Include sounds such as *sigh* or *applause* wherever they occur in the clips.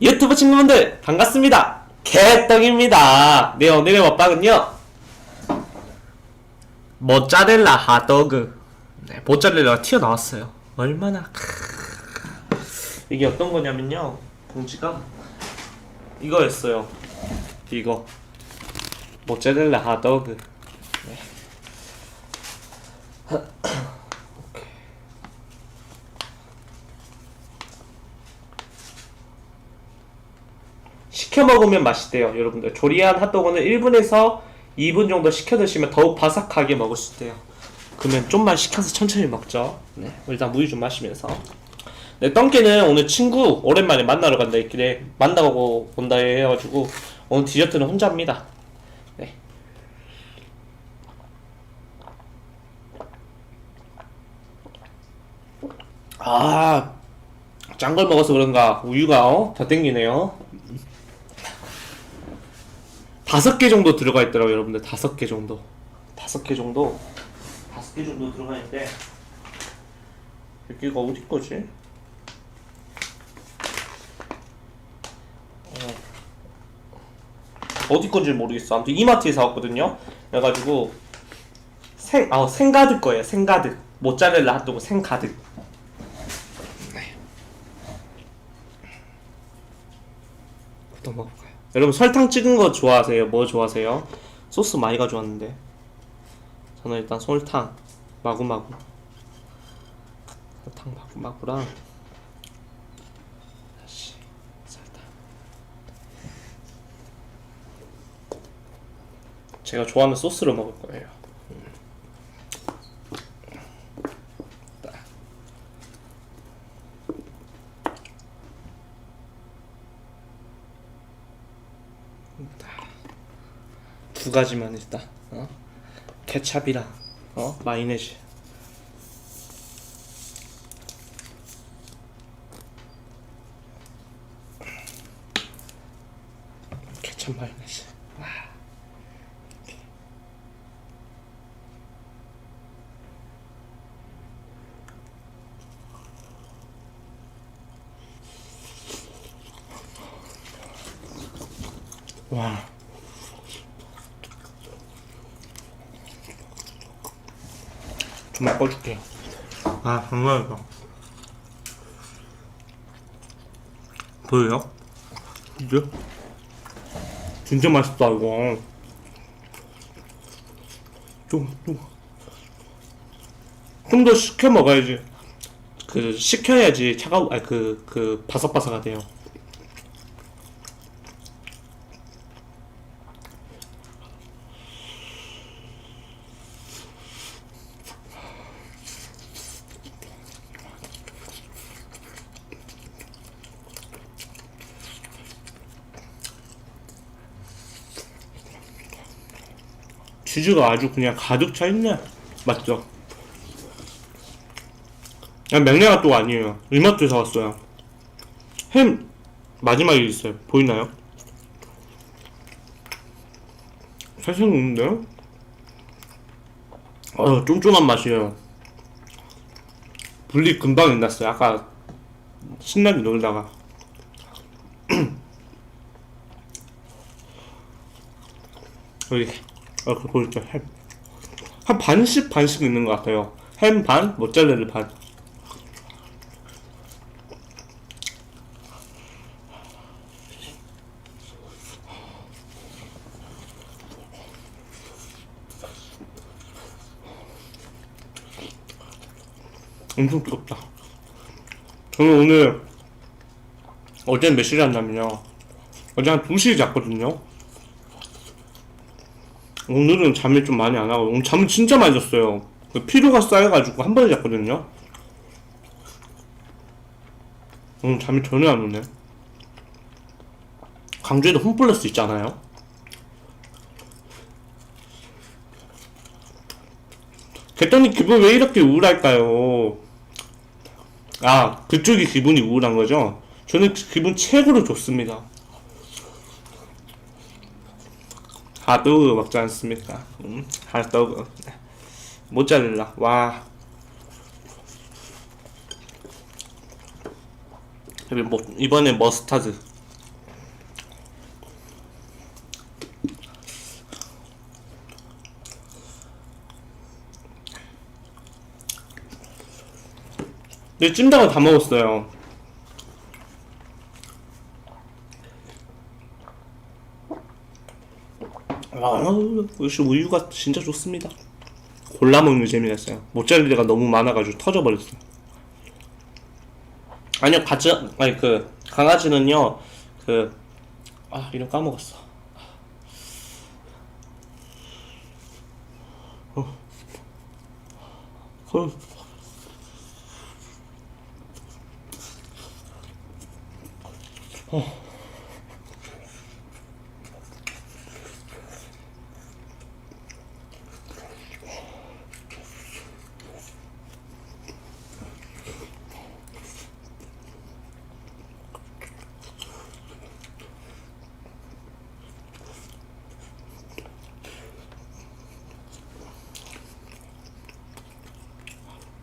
유튜브 친구분들 반갑습니다. 개떡입니다. 네 오늘의 먹방은요. 모짜렐라 핫도그. 네, 모짜렐라가 튀어나왔어요. 얼마나 크... 이게 어떤 거냐면요. 봉지가 이거였어요. 이거 모짜렐라 핫도그. 네. 식혀 먹으면 맛있대요, 여러분들. 조리한 핫도그는 1분에서 2분 정도 식혀 드시면 더욱 바삭하게 먹을 수 있대요. 그러면 좀만 식혀서 천천히 먹죠. 네, 일단 무유 좀 마시면서. 네, 똥개는 오늘 친구 오랜만에 만나러 간다 했길래 만나고 온다 해가지고 오늘 디저트는 혼자 합니다. 네. 아, 짠 걸 먹어서 그런가 우유가 어? 더 땡기네요. 다섯 개 정도 들어가 있더라고요, 여러분들. 다섯 개 정도. 다섯 개 정도. 다섯 개 정도 들어가 있는데 여기가 어디 거지? 어. 어디 건지 모르겠어. 아무튼 이마트에 사왔거든요. 그래가지고 생, 아 생가득 거예요. 생가득. 모짜렐라 핫도그 생가득. 네. 부터 먹어볼까요? 여러분 설탕 찍은 거 좋아하세요? 뭐 좋아하세요? 소스 많이 가져왔는데 저는 일단 설탕 마구마구 설탕 마구마구랑 다시 설탕 제가 좋아하는 소스로 먹을 거예요 두 가지만 일단 어? 케찹이랑 어? 마요네즈 케찹 마요네즈 와. 와. 좀 바꿔줄게요. 아, 정말 이거. 보여요? 진짜? 진짜 맛있다, 이거. 좀, 좀. 좀 더 식혀 먹어야지. 그, 식혀야지 차가워, 아니, 그, 그, 바삭바삭하대요. 치즈가 아주 그냥 가득 차 있네. 맞죠? 아, 맥락핫도그 아니에요. 이마트에서 왔어요. 햄 마지막에 있어요. 보이나요? 살짝 녹는데요? 어, 쫀쫀한 맛이에요. 분리 금방 끝났어요. 아까 신나게 놀다가. *clears throat* 여기 어, 그 보이죠? 햄. 한 반씩 반씩 있는 것 같아요. 햄 반, 모짜렐라 반. 엄청 뜨겁다. 저는 오늘 어제는 몇 시에 잤냐면요. 어제 한 2시에 잤거든요. 오늘은 잠을 좀 많이 안 하고 오늘 잠을 진짜 많이 잤어요. 그 피로가 쌓여가지고 한 번에 잤거든요. 오늘 잠이 전혀 안 오네. 강주에도 홈플러스 있잖아요. 개떡님 기분 왜 이렇게 우울할까요? 아 그쪽이 기분이 우울한 거죠? 저는 기분 최고로 좋습니다. 하드우드 먹지 않습니까? 음, 아, 핫도그. 모짜렐라. 와. 뭐, 이번에 머스타드. 네, 근데 찜닭을 다 먹었어요. 아, 역시 우유가 진짜 좋습니다. 골라 먹는 재미가 있어요. 모짜렐라가 너무 많아가지고 터져버렸어요. 아니요, 가지, 아니, 그, 강아지는요, 그, 아, 이름 까먹었어. 어. 어.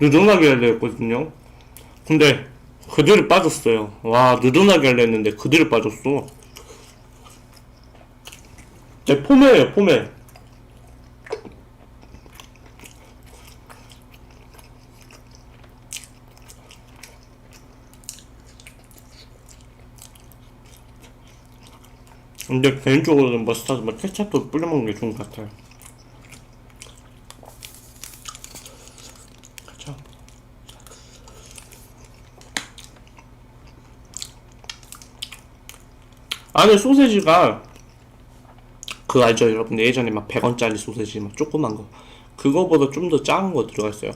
느른하게 하려 했거든요. 근데 그대로 빠졌어요. 와 느른하게 하려 했는데 그대로 빠졌어. 제 포메예요 포메. 근데 개인적으로는 머스타드, 뭐 케찹도 뿌려 먹는 게 좋은 것 같아요. 안에 소세지가 그 알죠? 여러분 예전에 막 100원짜리 소세지 막 조그만 거. 그거보다 좀 더 작은 거 들어가 있어요.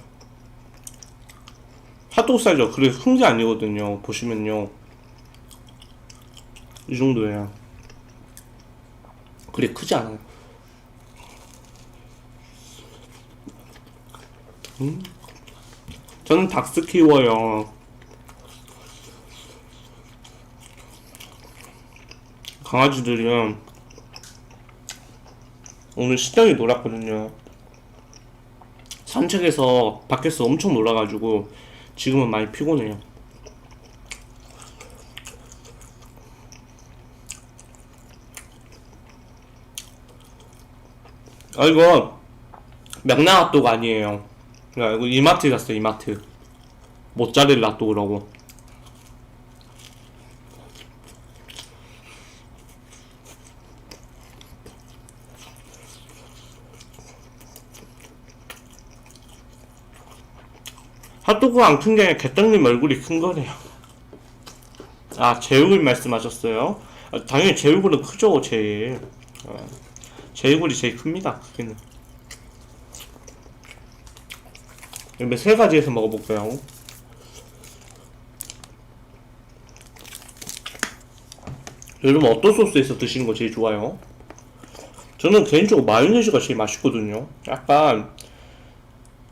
핫도그 사이즈 그래 큰게 아니거든요. 보시면요. 이 정도예요. 그래 크지 않아요. 음? 저는 닭스 키워요 강아지들이요 오늘 시장에 놀았거든요. 산책해서 밖에서 엄청 놀아가지고 지금은 많이 피곤해요. 아 이거 명랑 핫도그 아니에요. 야, 이거 이마트 갔어요 이마트. 모짜렐라 핫도그라고. 게 아니라 개떡님 얼굴이 큰 거래요. 아, 제 얼굴 말씀하셨어요? 아, 당연히 제 얼굴은 크죠, 제일. 아, 제 얼굴이 제일 큽니다, 크기는. 이번 세 가지에서 먹어볼게요. 여러분 어떤 소스에서 드시는 거 제일 좋아요? 저는 개인적으로 마요네즈가 제일 맛있거든요. 약간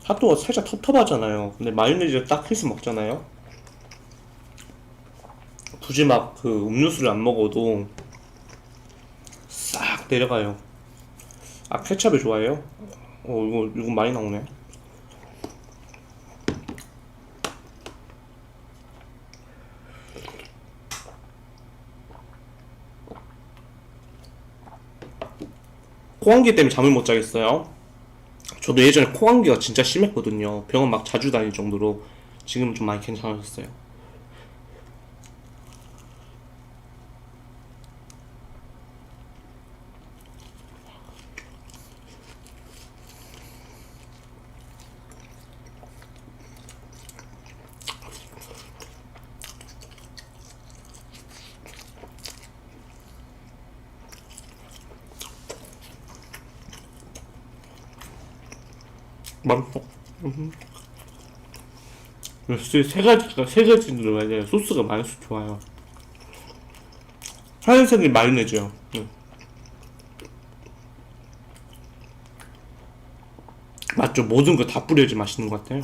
핫도그가 살짝 텁텁하잖아요. 근데 마요네즈 딱 해서 먹잖아요. 굳이 막 그 음료수를 안 먹어도 싹 내려가요. 아 케찹을 좋아해요? 어 이거 이거 많이 나오네. 코감기 때문에 잠을 못 자겠어요. 저도 예전에 코감기가 진짜 심했거든요. 병원 막 자주 다닐 정도로 지금은 좀 많이 괜찮아졌어요. 음. 역시 세 가지가 세 가지 들어가야 소스가 많아서 좋아요. 하얀색이 마요네즈요. 응. 맞죠? 모든 거 다 뿌려야지 맛있는 것 같아요.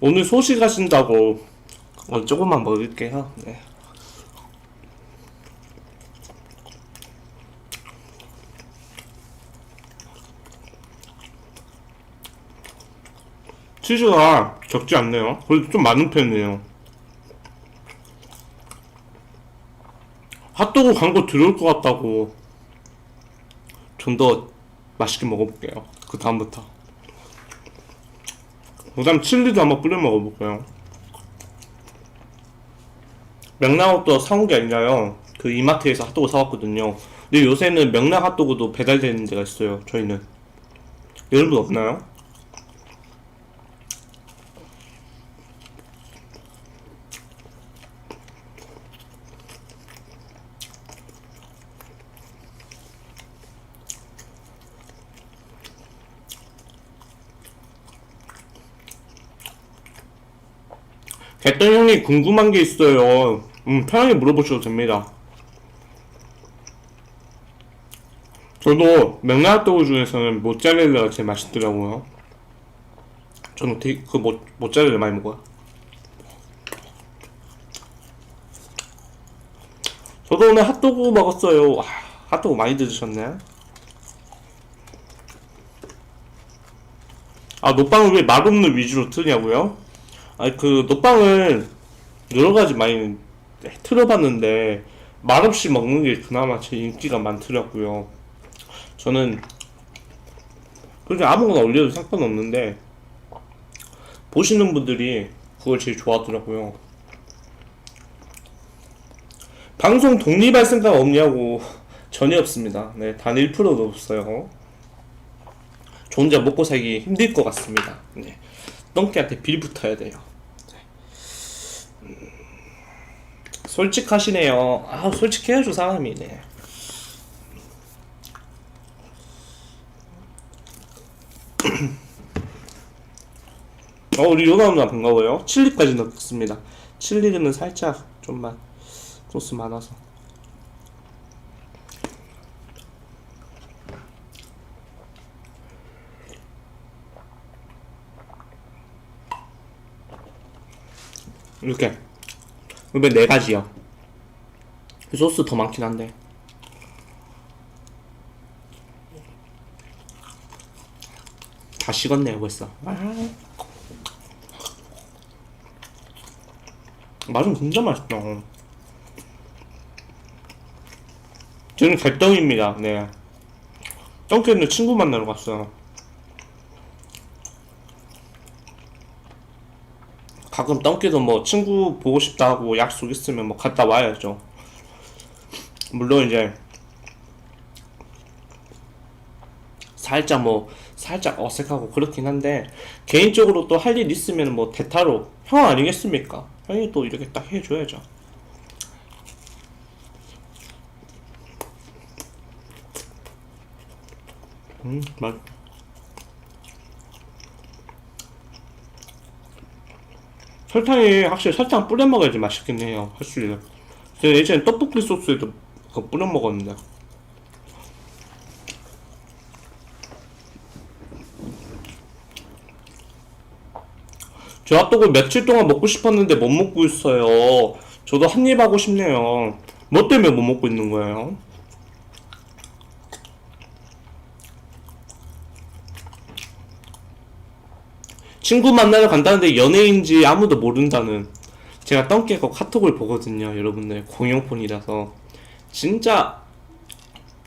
오늘 소식 하신다고 어, 조금만 먹을게요. 네. 치즈가 적지 않네요. 그래도 좀 많은 편이에요. 핫도그 광고 들어올 것 같다고 좀 더 맛있게 먹어볼게요. 그 다음부터. 그 다음 칠리도 한번 뿌려 먹어볼게요. 명랑핫도그 사온 게 아니라요. 그 이마트에서 핫도그 사왔거든요. 근데 요새는 명랑 핫도그도 배달되는 데가 있어요. 저희는. 여러분 없나요? 형이 궁금한 게 있어요. 음, 편하게 물어보셔도 됩니다. 저도 명란핫도그 중에서는 모짜렐라가 제일 맛있더라고요. 저는 되게 그 모, 모짜렐라 많이 먹어요. 저도 오늘 핫도그 먹었어요. 와, 핫도그 많이 드셨네. 아, 노빵을 왜 맛없는 위주로 트냐고요? 아니, 그, 노빵을 여러 가지 많이 틀어봤는데, 맛없이 먹는 게 그나마 제일 인기가 많더라고요. 저는, 그냥 아무거나 올려도 상관없는데, 보시는 분들이 그걸 제일 좋아하더라고요. 방송 독립할 생각 없냐고, 전혀 없습니다. 네, 단 1%도 없어요. 저 혼자 먹고 살기 힘들 것 같습니다. 네. 똥개한테 빌 붙어야 돼요. 네. 음, 솔직하시네요. 아, 솔직해야죠, 사람이. 네. *clears throat* 어, 우리 요나 누나 반가워요. 칠리까지 넣겠습니다. 칠리는 살짝 좀만 소스 많아서. 이렇게 이게 네 가지요. 소스 더 많긴 한데. 다 식었네요 벌써. 아. 맛은 진짜 맛있다. 저는 갈덩입니다. 네. 덩크는 친구 만나러 갔어요. 가끔 덩키도 뭐 친구 보고 싶다고 약속 있으면 뭐 갔다 와야죠. 물론 이제 살짝 뭐 살짝 어색하고 그렇긴 한데 개인적으로 또 할 일 있으면 뭐 대타로 형 아니겠습니까? 형이 또 이렇게 딱 해줘야죠. 음, 맛. 설탕이 확실히 설탕 뿌려 먹어야지 맛있긴 해요. 확실히. 제가 예전에 떡볶이 소스에도 그거 뿌려 먹었는데. 저 핫도그 며칠 동안 먹고 싶었는데 못 먹고 있어요. 저도 한 입 하고 싶네요. 뭐 때문에 못 먹고 있는 거예요? 친구 만나러 간다는데 연예인지 아무도 모른다는 제가 똥개고 카톡을 보거든요 여러분들. 공용폰이라서. 진짜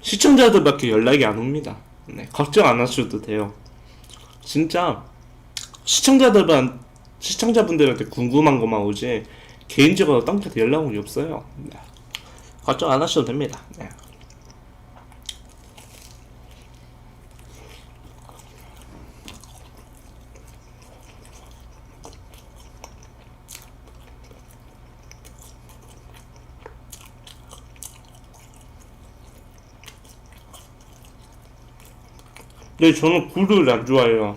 시청자들밖에 연락이 안 옵니다. 네, 걱정 안 하셔도 돼요. 진짜 시청자들은 시청자분들한테 궁금한 것만 오지 개인적으로 똥개한테 연락 온게 없어요. 네. 걱정 안 하셔도 됩니다. 네. 네, 저는 굴을 안 좋아해요.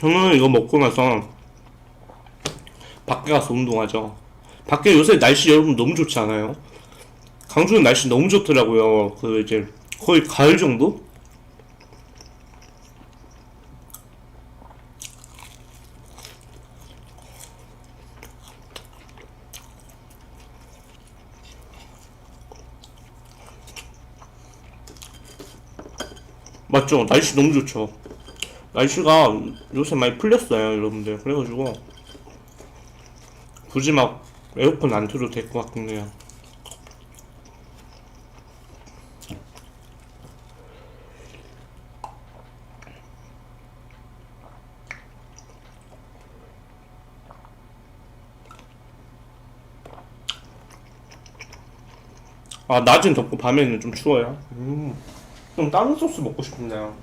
저는 이거 먹고 나서 밖에 가서 운동하죠. 밖에 요새 날씨 여러분 너무 좋지 않아요? 강주는 날씨 너무 좋더라고요. 그 이제 거의 가을 정도? 맞죠? 날씨 너무 좋죠. 날씨가 요새 많이 풀렸어요, 여러분들. 그래가지고 굳이 막 에어컨 안 틀어도 될 것 같네요. 아 낮은 덥고 밤에는 좀 추워요. 음, 좀 다른 소스 먹고 싶네요.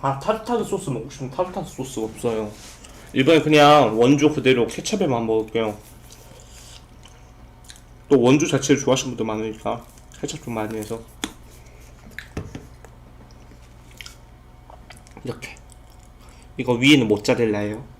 아 타르타르 소스 먹고 싶으면 타르타르 소스 없어요. 이번에 그냥 원조 그대로 케첩에만 먹을게요. 또 원조 자체를 좋아하시는 분도 많으니까 케첩 좀 많이 해서 이렇게 이거 위에는 모짜렐라예요.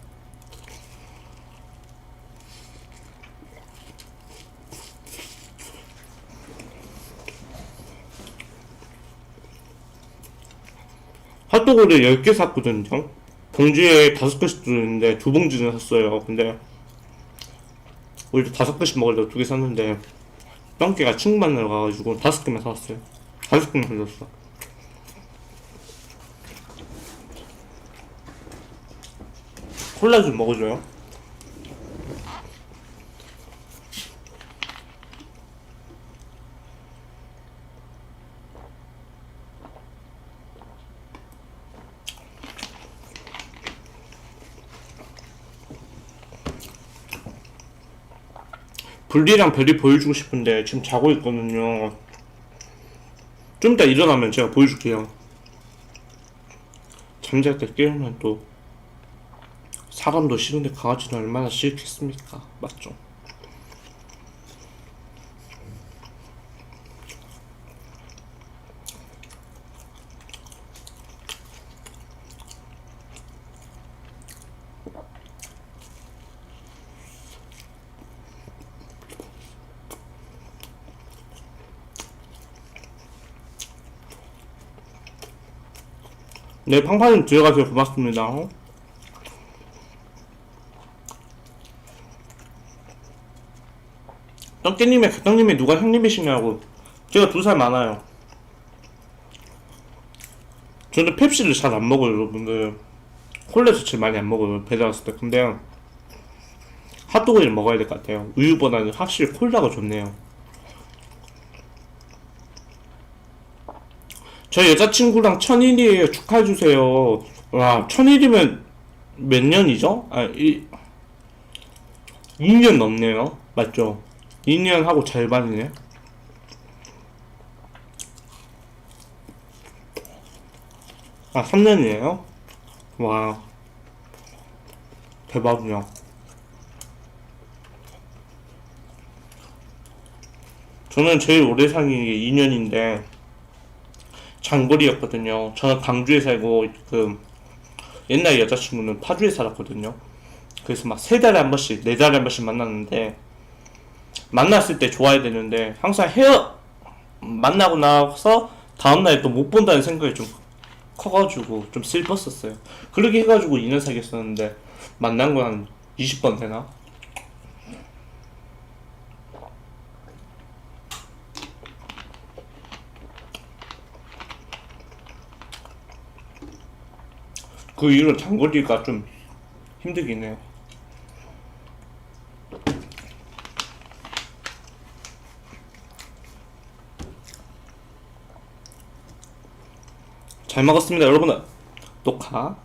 핫도그를 10개 샀거든요. 봉지에 5개씩 들었는데 두 봉지는 샀어요. 근데 원래 5개씩 먹으려고 두 개 샀는데 똥개가 충만 나가가지고 5개만 사왔어요. 5개만 걸렸어. 콜라 좀 먹어줘요. 분리랑 별이 보여주고 싶은데 지금 자고 있거든요. 좀 이따 일어나면 제가 보여줄게요. 잠잘 때 깨우면 또 사람도 싫은데 강아지는 얼마나 싫겠습니까? 맞죠? 네, 팡팡님 들어가세요. 고맙습니다. 떡깨님의 떡님이 누가 형님이시냐고. 제가 두 살 많아요. 저는 펩시를 잘 안 먹어요, 여러분들. 콜라 자체를 많이 안 먹어요, 배달 왔을 때. 근데 핫도그를 먹어야 될 것 같아요. 우유보다는 확실히 콜라가 좋네요. 저 여자친구랑 천일이에요. 축하해주세요. 와, 천일이면 몇 년이죠? 아, 이, 2년 넘네요. 맞죠? 2년 하고 절반이네. 아, 3년이에요? 와. 대박이야. 저는 제일 오래 사귄 게 2년인데, 장거리였거든요. 저는 광주에 살고 그 옛날 여자친구는 파주에 살았거든요. 그래서 막 세 달에 한 번씩, 네 달에 한 번씩 만났는데 만났을 때 좋아야 되는데 항상 헤어 만나고 나서 다음 날에 또못 본다는 생각이 좀 커가지고 좀 슬펐었어요. 그렇게 해가지고 2년 사귀었었는데 만난 건 한 20번 되나? 그 이후로 장거리가 좀 힘들긴 해요. 잘 먹었습니다, 여러분. 녹화